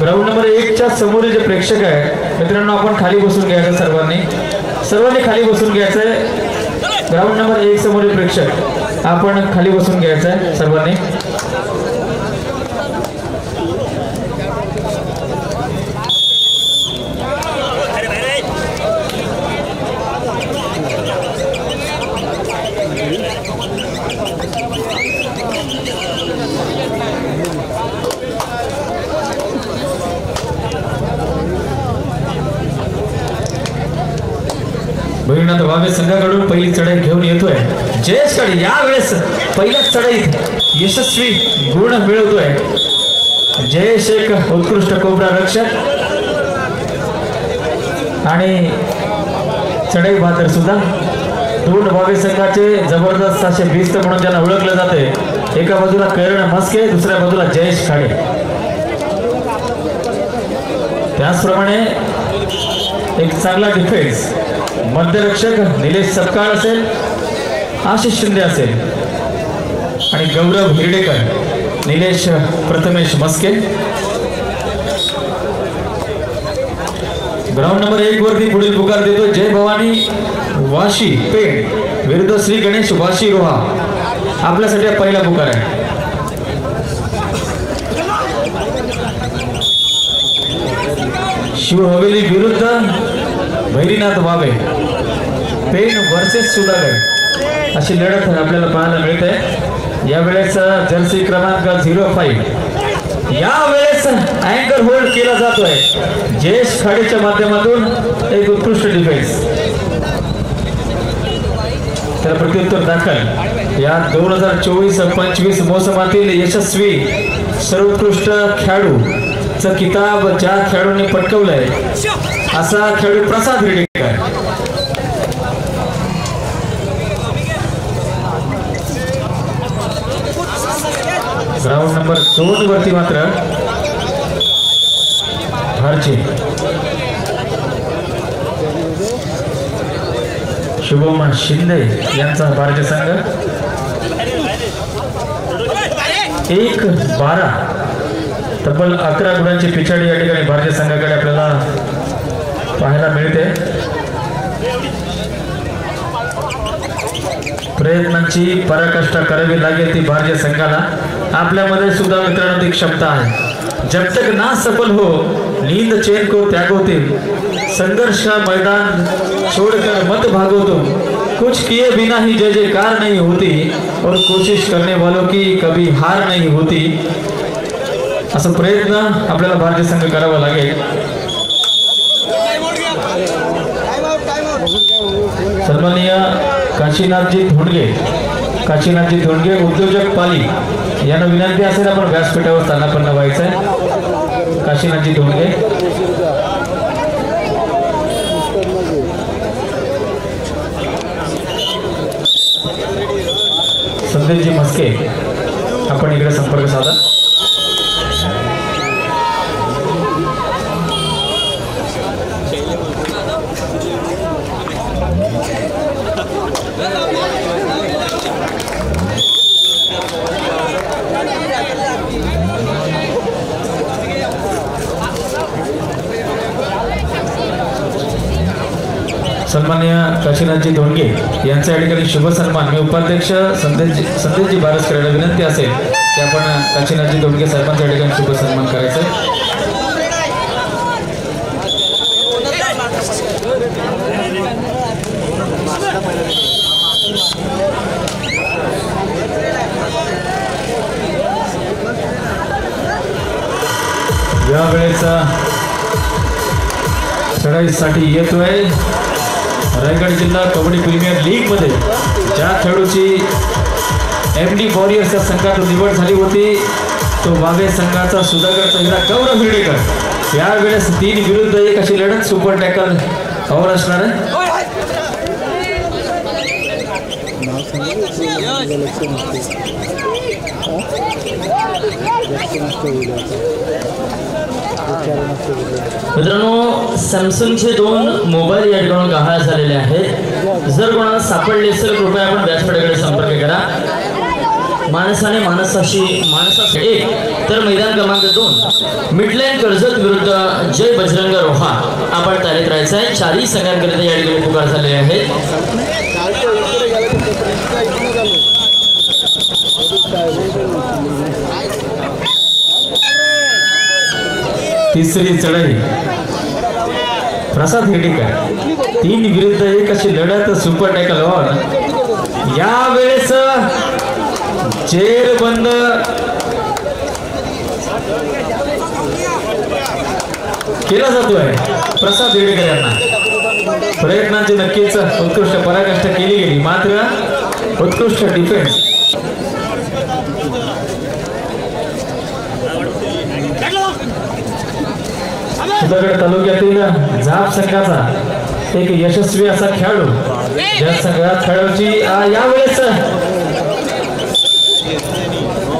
Ground number एकच्या समोरील जे प्रेक्षक आहे मित्रांनो आपण खाली बसून घ्यायचं सर्वांनी. सर्वांनी खाली बसून घ्यायचंय. ग्राउंड नंबर एक समोरील प्रेक्षक आपण खाली बसून घ्यायचंय सर्वांनी. भैरवनाथ भावे संघाकडून पहिली चढाई घेऊन येतोय. जयेशकडे यावेळेस पहिल्याच चढाईत यशस्वी गुण मिळवतोय. जयेश एक उत्कृष्ट कोबरा रक्षक. आणि चढाई बहादर सुद्धा. दोन भावे संघाचे जबरदस्त असे भिस्त म्हणून ज्यांना ओळखलं जाते. एका बाजूला करण मस्के दुसऱ्या बाजूला जयेश खाडे. त्याचप्रमाणे एक चांगला डिफेन्स मध्यरक्षक निलेश सपकाळ असेल आशिष शिंदे असेल आणि गौरव हिरडेकर निलेश प्रथमेश मस्के. ग्राउंड नंबर एक वरती पुढील पुकार देतो जय भवानी वाशी पेण विरुद्ध श्री गणेश वाशी रोहा. आपल्यासाठी पहिला पुकार आहे. शिव हवेली विरुद्ध भैरीनाथ वावे पेन वर्सेस सुधागड अशी लढत आपल्याला पाहायला मिळते. यावेळेस जर्सी क्रमांक झिरो फाईव्ह यावेळेस अँकर होल्ड केला जातोय. जयेश खाडेच्या माध्यमातून एक उत्कृष्ट डिफेन्स तर प्रत्युत्तर दाखल. या दोन हजार चोवीस पंचवीस मोसमातील यशस्वी सर्वोत्कृष्ट खेळाडू. चा किताब ज्या खेळाडूंनी पटकवलाय असा खेळाडू प्रसाद हिरडेकर. ग्राउंड नंबर दोन वरती मात्र भारचे शुभम शिंदे यांचा भारतीय संघ. एक बारा. तब्बल अकरा गुणांची पिछाडी या ठिकाणी भारतीय संघाकडे आपल्याला पाहायला मिळते. प्रयत्नांची पराकष्ट करावी लागेल ती भारतीय संघाला. आपल्यामध्ये सुद्धा मित्रांनो ती क्षमता आहे. जब तक ना सफल हो नींद चैन को त्यागो तुम संघर्ष मैदान छोड़कर मत भागो तुम. कुछ किए बिना ही जय जयकार नहीं होती और कोशिश करने वालों की कभी हार नहीं होती. असं प्रयत्न आपल्याला भारतीय संघ करावा लागेल. सन्माननीय काशीनाथजी धोंडगे काशीनाथजी धोंडगे उद्योजक पाली यांना विनंती असेल आपण व्यासपीठावर स्थानापन्न व्हायचं आहे काशीनाथजी धोंडगे. संदेशजी मस्के आपण इकडे संपर्क साधा. सन्मान्य काशीनाथजी धोंडगे यांचा या ठिकाणी शुभ सन्मान. मी उपाध्यक्ष संदेशजी संदेशजी बारस करायला विनंती असेल की आपण काशीनाथजी धोंडगे साहेबांच्या या ठिकाणी शुभ सन्मान करायचं. या वेळेचा चढाईसाठी येतोय. रायगड जिल्हा कबड्डी प्रीमियर लीगमध्ये ज्या खेळाडूची एम डी वॉरियर्स या संघातून निवड झाली होती तो वाघे संघाचा सुधाकर हिरा गौरव हिरडेकर. यावेळेस तीन विरुद्ध एक अशी लढत सुपर टॅकल हवं असणार आहे. मित्रांनो सॅमसंगचे दोन मोबाईल या ठिकाणी गहाळ झालेले आहेत. जर कोणाला सापडले असेल कृपया आपण व्यासपीठाकडे संपर्क करा. माणसाने माणसाशी माणसाशी एक तर मैदान क्रमांक दोन. मिडलाईन कर्जत विरुद्ध जय बजरंग रोहा. आपण तारीख राहायचं आहे. चारही संघांकरिता या ठिकाणी पुकार झालेले आहेत. तिसरी चढाई. प्रसाद हेडेकर तीन विरुद्ध एक अशी लढत सुपर टॅकल वर या वेळेस जेर बंद. केला जातोय. प्रसाद हेडेकर यांना. प्रयत्नांची नक्कीच उत्कृष्ट पराकाष्ठा केली गेली. मात्र उत्कृष्ट डिफेन्स सुधागड तालुक्यातील झाप संघाचा एक यशस्वी असा खेळाडू. या सगळ्या खेळाडूची यावेळेस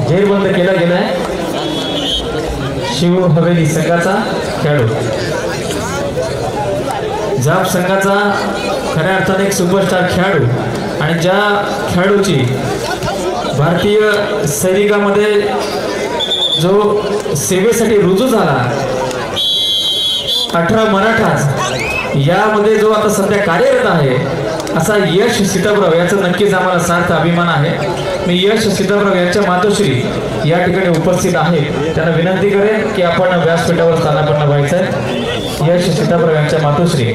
जेरबंद केला गेलाय. शिव हवेली संघाचा खेळाडू. झाप संघाचा खऱ्या अर्थाने एक सुपरस्टार खेळाडू. आणि ज्या खेळाडूची भारतीय सैनिकामध्ये जो सेवेसाठी रुजू झाला अठरा मराठा यामध्ये जो आता सध्या कार्यरत आहे असा यश सीताप्रव याचा नक्कीच आम्हाला सार्थ अभिमान आहे. मी यश सीताप्रव यांच्या मातोश्री या ठिकाणी उपस्थित आहे. त्यांना विनंती करेन की आपण व्यासपीठावर स्थानापन्न व्हायचं आहे यश सीताप्रव यांच्या मातोश्री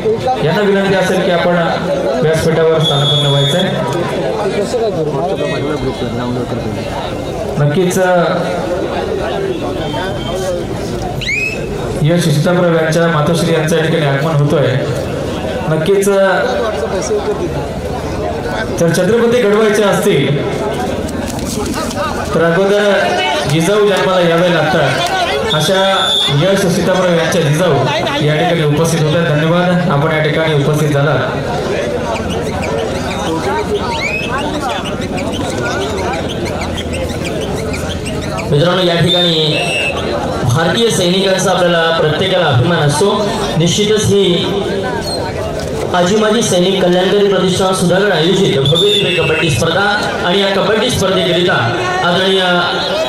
यांना विनंती असेल की आपण व्यासपीठावर स्थानापन्न व्हायचं आहे नक्कीच यश सीताप्रभ यांच्या मातोश्री यांच्या ठिकाणी आगमन होतोय. नक्कीच जर छत्रपती घडवायचे असतील तर अगोदर जिजाऊ जन्माला यावे लागतात. अशा यश सीताप्रभ यांच्या जिजाऊ या ठिकाणी उपस्थित होत्या. धन्यवाद. आपण या ठिकाणी उपस्थित झाला. मित्रांनो या ठिकाणी भारतीय सैनिकांचा आपल्याला प्रत्येकाला अभिमान असतो. निश्चितच ही आजी माझी सैनिक कल्याणकारी प्रतिष्ठान सुधागड आयोजित भव्य कबड्डी स्पर्धा आणि या कबड्डी स्पर्धेकरिता आदरणीय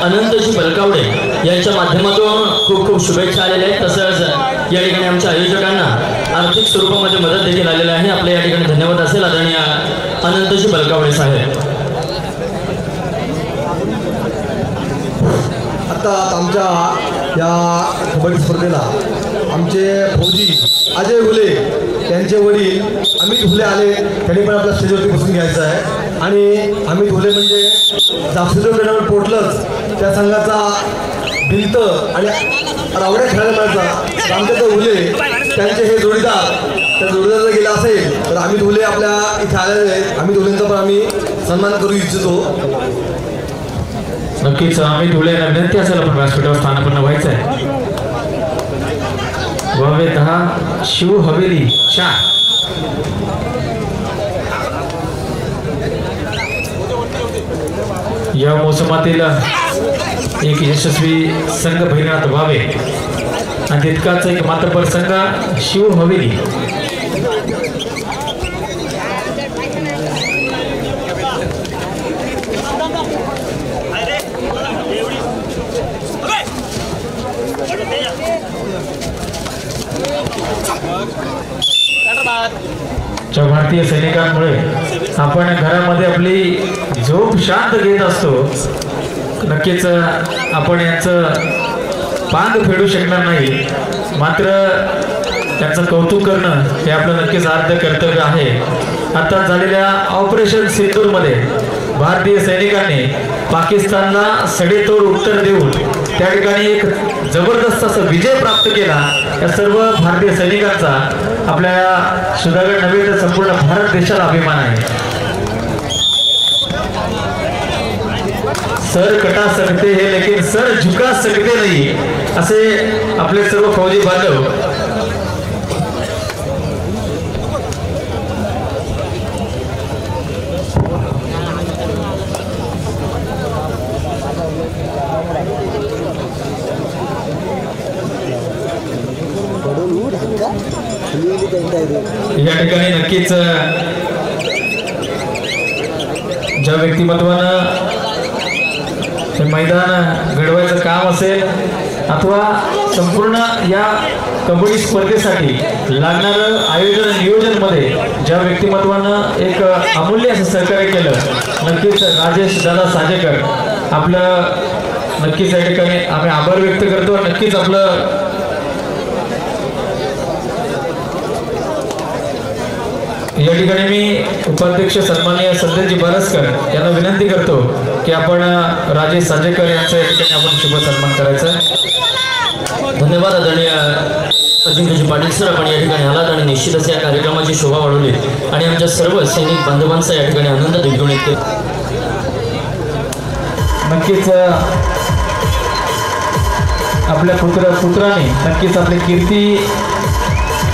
अनंतजी बलकावडे यांच्या माध्यमातून खूप खूप शुभेच्छा आलेल्या आहेत. तसंच या ठिकाणी आमच्या आयोजकांना आर्थिक स्वरूपामध्ये मदत देखील आलेली आहे. आपल्या या ठिकाणी धन्यवाद असेल आदरणीय अनंतजी बलकावडे साहेब. आता आमच्या या कबड्डी स्पर्धेला आमचे फौजी अजय हुले त्यांचे वडील अमित हुले आले. त्यांनी पण आपल्या स्टेजवरती बसून घ्यायचं आहे. आणि अमित हुले म्हणजे जापसीचं मैदानावर पोटलंच. त्या संघाचा भिंत आणि रावड्या खेळायला मिळायचा. रामदेव हुले त्यांचे हे जोडीदार. त्या जोडीदार जर गेला असेल तर अमित हुले आपल्या इथे आलेले आहेत. अमित हुलेंचा पण आम्ही सन्मान करू इच्छितो. नक्कीच आम्ही धुळे विनंती असेल आपण व्यासपीठावर स्थानापन्न व्हायचं आहे भव्य दहा शिव हवेली चार. या मोसमातील एक यशस्वी संघ भैरनाथ व्हावे. आणि तितकाच एक मात्रपर संघ शिव हवेली. च्या भारतीय सैनिकांमुळे आपण घरामध्ये आपली झोप शांत घेत असतो. नक्कीच आपण यांचं पांग फेडू शकणार नाही. मात्र त्यांचं कौतुक करणं हे आपलं नक्कीच अर्ध कर्तव्य आहे. आता झालेल्या ऑपरेशन सिंदूरमध्ये भारतीय सैनिकांनी पाकिस्तानला सडेतोड उत्तर देऊन त्या ठिकाणी एक जबरदस्त असा विजय प्राप्त केला. या सर्व भारतीय सैनिकांचा आपल्या सुधागड नव्हे तर संपूर्ण भारत देशाला अभिमान आहे. सर कटा सकते हे लेकिन सर झुका सकते नाही असे आपले सर्व फौजी बांधव या ठिकाणी नक्कीच ज्या व्यक्तिमत्वानं मैदान घडवायचं काम असेल अथवा संपूर्ण या कबड्डी स्पर्धेसाठी लागणारं आयोजन नियोजनमध्ये ज्या व्यक्तिमत्वानं एक अमूल्य असं सहकार्य केलं नक्कीच राजेश दादा साजेकर आपलं नक्कीच या ठिकाणी आम्ही आभार व्यक्त करतो. नक्कीच आपलं या ठिकाणी मी उपाध्यक्ष सन्माननीय संजयजी बारसकर यांना विनंती करतो की आपण राजेश साजेकर यांचा या ठिकाणी आपण शुभ सन्मान करायचा. धन्यवाद आदरणीय अजिंक्यजी पाटील सर आपण या ठिकाणी आलात आणि निश्चितच या कार्यक्रमाची शोभा वाढवली आणि आमच्या सर्व सैनिक बांधवांचा या ठिकाणी आनंद द्विगुणित केला नक्कीच आपल्या पुत्र पुत्राने नक्कीच आपली कीर्ती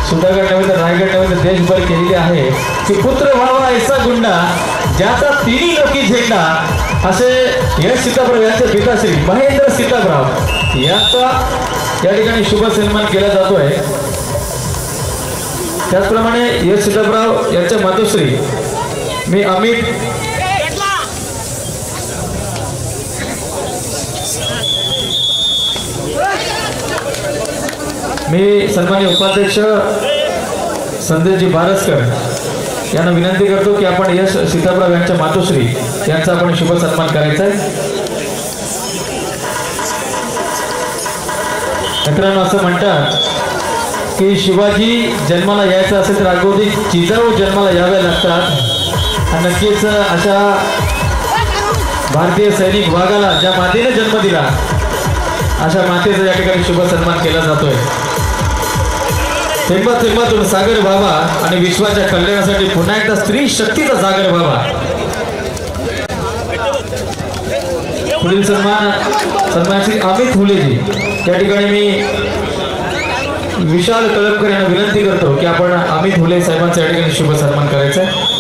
सुधागड नव्हे तर रायगड नव्हे तर देशभर केलेली आहे. की पुत्र व्हावा ऐसा गुंडा ज्याचा तिन्ही लोकी झेंडा असे यश सीताप्रभ यांचे पिताश्री महेंद्र सीताबराव यांचा या ठिकाणी शुभ सन्मान केला जातोय. त्याचप्रमाणे यश सीताबराव यांच्या मातोश्री मी अमित मी सन्मान्य उपाध्यक्ष संदेशजी बारसकर यांना विनंती करतो की आपण यश सीताराम यांच्या मातोश्री यांचा आपण शुभ सन्मान करायचा आहे. मित्रांनो असं म्हणतात की शिवाजी जन्माला यायचं असेल तर अगोदर जिजाऊ जन्माला याव्या लागतात. आणि नक्कीच अशा भारतीय सैनिक वाघाला ज्या मातेने जन्म दिला अशा मातेचा या ठिकाणी शुभ सन्मान केला जातोय. थेंबा थेंबातून सागर व्हावा आणि विश्वाच्या कल्याणासाठी पुन्हा एकदा स्त्री शक्तीचा सागर व्हावा पुढील सन्मान सन्मान श्री अमित फुलेजी. या ठिकाणी मी विशाल कळमकर यांना विनंती करतो की आपण अमित फुले साहेबांचा या ठिकाणी शुभ सन्मान करायचा आहे.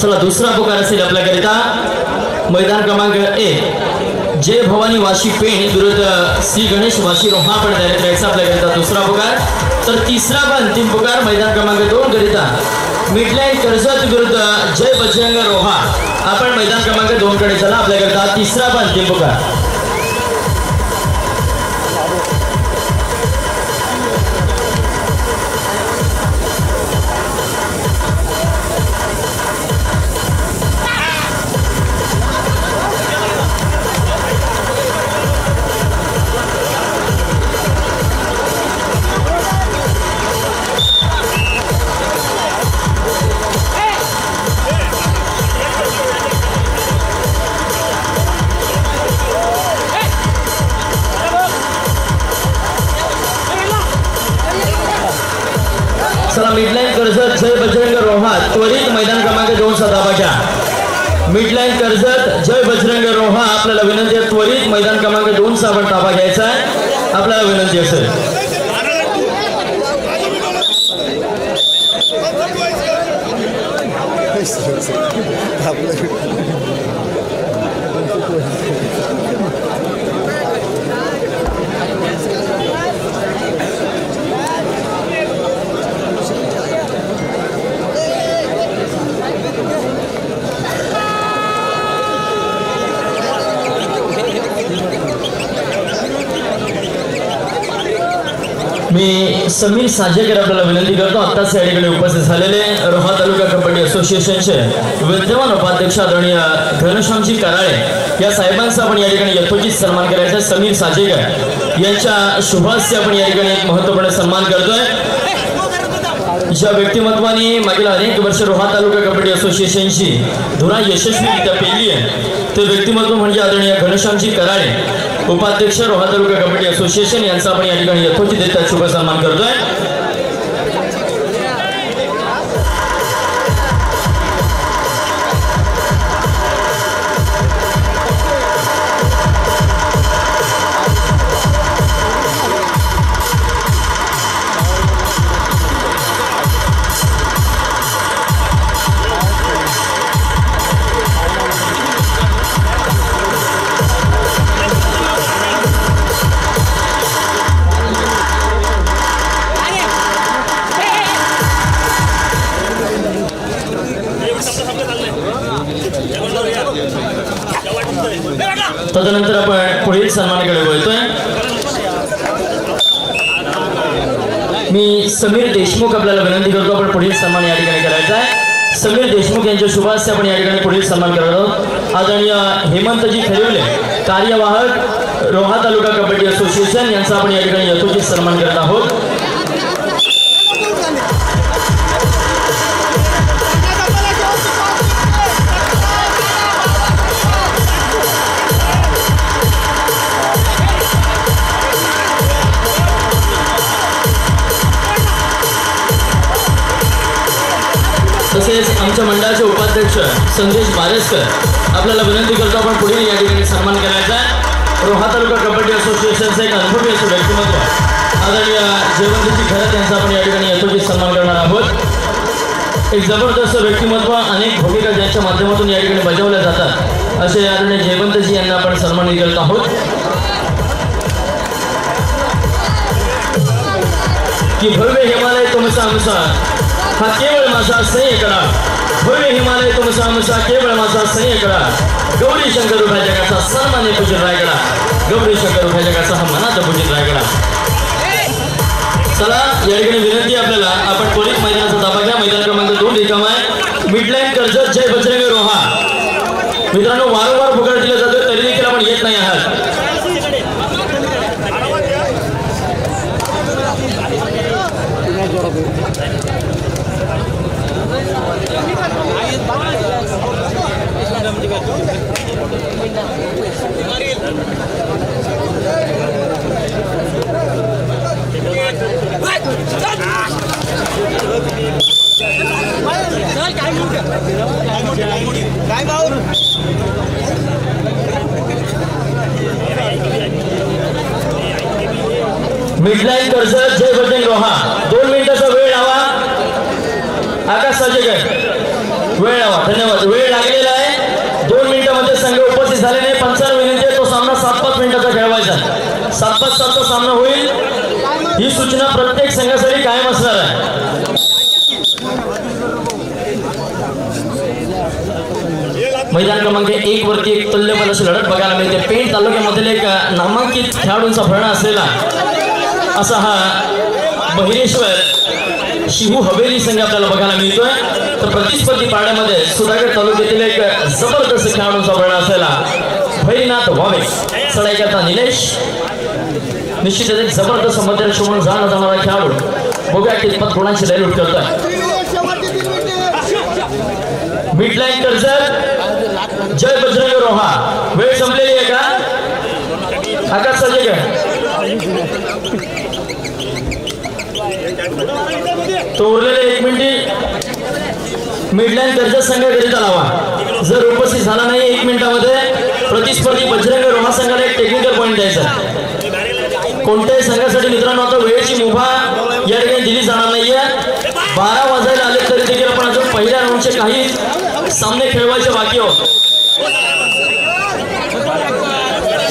चला दुसरा पुकार असेल आपल्याकरिता. मैदान क्रमांक एक. जय भवानी वाशी पेण. विरुद्ध श्री गणेश वाशी रोहा पण तयार करायचा आपल्याकरिता दुसरा पुकार. तर तिसरा व अंतिम पुकार मैदान क्रमांक दोन करिता मिडलाईन कर्जत विरुद्ध जय बजरंग रोहा. आपण मैदान क्रमांक दोन कडे चला आपल्याकरिता तिसरा व अंतिम पुकार. मिडलाईन कर्जत जय बजरंग रोहा. आपल्याला विनंती आहे त्वरित मैदान क्रमांक दोन चा आपण ताबा घ्यायचा आहे. आपल्याला विनंती असेल मी समीर साजेकर आपल्याला विनंती करतो आत्ताच या ठिकाणी उपस्थित झालेले रोहा तालुका कबड्डी असोसिएशनचे विद्यमान उपाध्यक्ष आदरणीय घनश्यामजी कराळे या साहेबांचा आपण या ठिकाणी यथोचित सन्मान करायचा समीर साजेकर यांच्या शुभास्य आपण या ठिकाणी एक महत्त्वपूर्ण सन्मान करतोय. ज्या व्यक्तिमत्वाने मागील अनेक वर्ष रोहा तालुका कबड्डी असोसिएशनची धुरा यशस्वीरित्या पेलली आहे ते व्यक्तिमत्व म्हणजे आदरणीय घनश्यामजी कराळे. उपाध्यक्ष रोहा तालुका कबड्डी असोसिएशन यांचा आपण या ठिकाणी यथोचित शुभ सन्मान करतोय. तदनंतर आपण पुढील सन्मानाकडे बोलतोय मी समीर देशमुख आपल्याला विनंती करतो आपण पुढील सन्मान या ठिकाणी करायचा आहे. समीर देशमुख यांच्या शुभास्ते आपण या ठिकाणी पुढील सन्मान करत आहोत. आदरणीय हेमंतजी खरिवले कार्यवाहक रोहा तालुका कबड्डी असोसिएशन यांचा आपण या ठिकाणी यथोचित सन्मान करत आहोत. तसेच आमच्या मंडळाचे उपाध्यक्ष संदेश बारेसकर आपल्याला विनंती करतो आपण पुढील या ठिकाणी सन्मान करायचा आहे. रोहा तालुका कबड्डी असोसिएशनचं एक अनुभवी असं व्यक्तिमत्व. आदरणीय जयवंतजी खरत यांचा आपण या ठिकाणी यथोचित सन्मान करणार आहोत. एक जबरदस्त व्यक्तिमत्व अनेक भूमिका ज्यांच्या माध्यमातून या ठिकाणी बजावल्या जातात असे आदरणीय जयवंतजी यांना आपण सन्मानित करत आहोत. की भव्य हिमालय तुमचा अनुसार हा केवळ माझा करा. भव्य हिमालय तुमचा आमचा केवळ माझा करा. गौरी शंकर उभ्या जगाचा सन्मान्य पूजन रायगडा गौरी शंकर उभ्या जगाचा हा मनाचा पूजन रायगडा चला या ठिकाणी विनंती आपल्याला आपण त्वरित मैदानाचा ताबा घ्या मैदान क्रमांक दोन रिकाम आहे मिडलाईन कर्जत जय बजरंग रोहा मित्रांनो वारंवार पुकार दिला जातो तरी देखील आपण येत नाही आहात मिडलाईन कर्जत जय बजरंग रोहा दोन मिनिटाचा वेळ लावा. आकाश साजेकर वेळ लावा. धन्यवाद. वेळ लागलेला आहे. दोन मिनिटामध्ये संघ उपस्थित झाले नाही. पंचावन्न विनंती तो सामना सात पाच मिनिटाचा खेळवायचा. सात पाच सातचा सामना होईल. ही सूचना प्रत्येक संघासाठी कायम असणार आहे. मैदान क्रमांक एक वरती एक तुल्यबल अशी लढत बघायला मिळते. पेण तालुक्यामधील एक नामांकित खेळाडूंचा भरणा असलेला असा हा बहिरेश्वर शिहू हवेली संघ आपल्याला बघायला मिळतोय. तर प्रतिस्पर्धी पाड्यामध्ये सुधागड तालुक्यातील एक जबरदस्त खेळाडूंचा भरणा असलेला भैरीनाथ वावे सडायकरता निलेश. निश्चितच एक जबरदस्त मध्य शोभून जाणं जाणारा खेळाडू. बघूया कितपत गुणांची लयलूट करतोय. मिडलाईन कर्जत. जय बजरंग रोहा. वेळ संपलेली आहे का? आकाश सजय तो उरलेले एक मिनिटी. मिडलाईन दर्जा संघ करीता लावा जर उपस्थित झाला नाही एक मिनिटामध्ये प्रतिस्पर्धी बजरंग रोहा संघाला एक टेक्निकल पॉईंट द्यायचा कोणत्याही संघासाठी मित्रांनो आता वेळेची मुभा या ठिकाणी दिली जाणार नाहीये. बारा वाजायला आले तरी देखील आपण अजून पहिल्या राऊंडचे काही सामने खेळवायचे बाकी आहोत.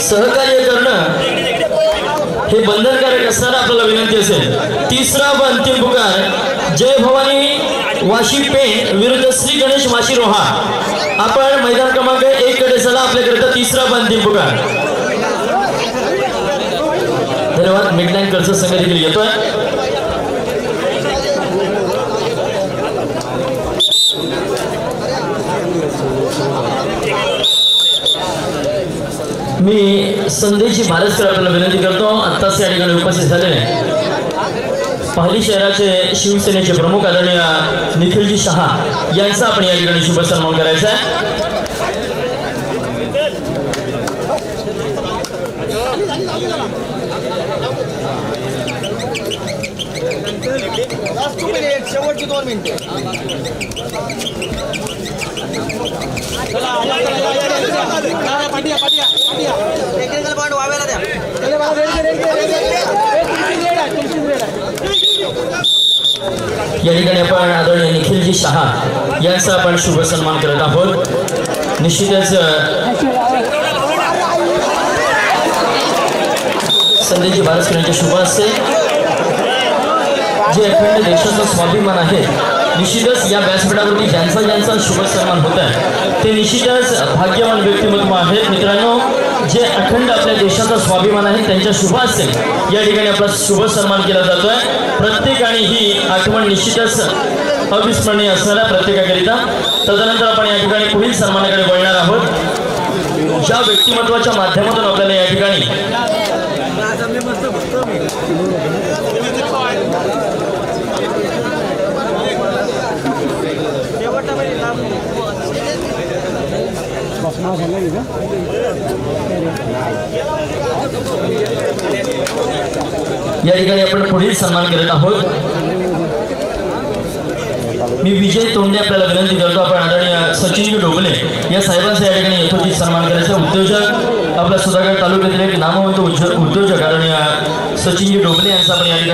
सहकार्य करणं हे बंधनकारक असताना आपल्याला विनंती असेल. तिसरा व अंतिम पुकार जय भवानी वाशी पे विरुद्ध श्री गणेश वाशी रोहा. आपण मैदान क्रमांक एक कडे चला आपल्याकरिता तिसरा व अंतिम पुकार. धन्यवाद मिडलाईन कर्ज संघ देखील येतोय. मी संदेशी भारतकर आपल्याला विनंती करतो आत्ताच या ठिकाणी उपस्थित झालेले पाहली शहराचे शिवसेनेचे प्रमुख आदरणीय निखिलजी शहा यांचा आपण या ठिकाणी शुभ सन्मान करायचा आहे शेवटची दोन मिनिटं या यांचा आपण शुभ सन्मान करत आहोत. निश्चितच यांचे शुभ असते जे अखंड स्वाभिमान आहे, निश्चितच या व्यासपीठावरती ज्यांचा ज्यांचा शुभ सन्मान होत आहे ते निश्चितच भाग्यवान व्यक्तिमत्व आहेत. मित्रांनो जे अखंड आपल्या देशाचा स्वाभिमान आहे त्यांच्या शुभ हस्ते या ठिकाणी आपला शुभ सन्मान केला जातोय. प्रत्येकाने ही आठवण निश्चितच अविस्मरणीय असणाऱ्या प्रत्येकाकरिता. तदनंतर आपण या ठिकाणी पुढील सन्मानाकडे वळणार आहोत. ज्या व्यक्तिमत्वाच्या माध्यमातून आपल्याला या ठिकाणी या ठिकाणी आपण पुढील सन्मान करत मी विजय तोंडे आपल्याला विनंती करतो आदरणीय सचिन डोबले या साहेबांचा या ठिकाणी उद्योजक आपल्या सुधागड तालुक्यातील एक नामवंत उद्योजक आदरणीय सचिनजी डोबले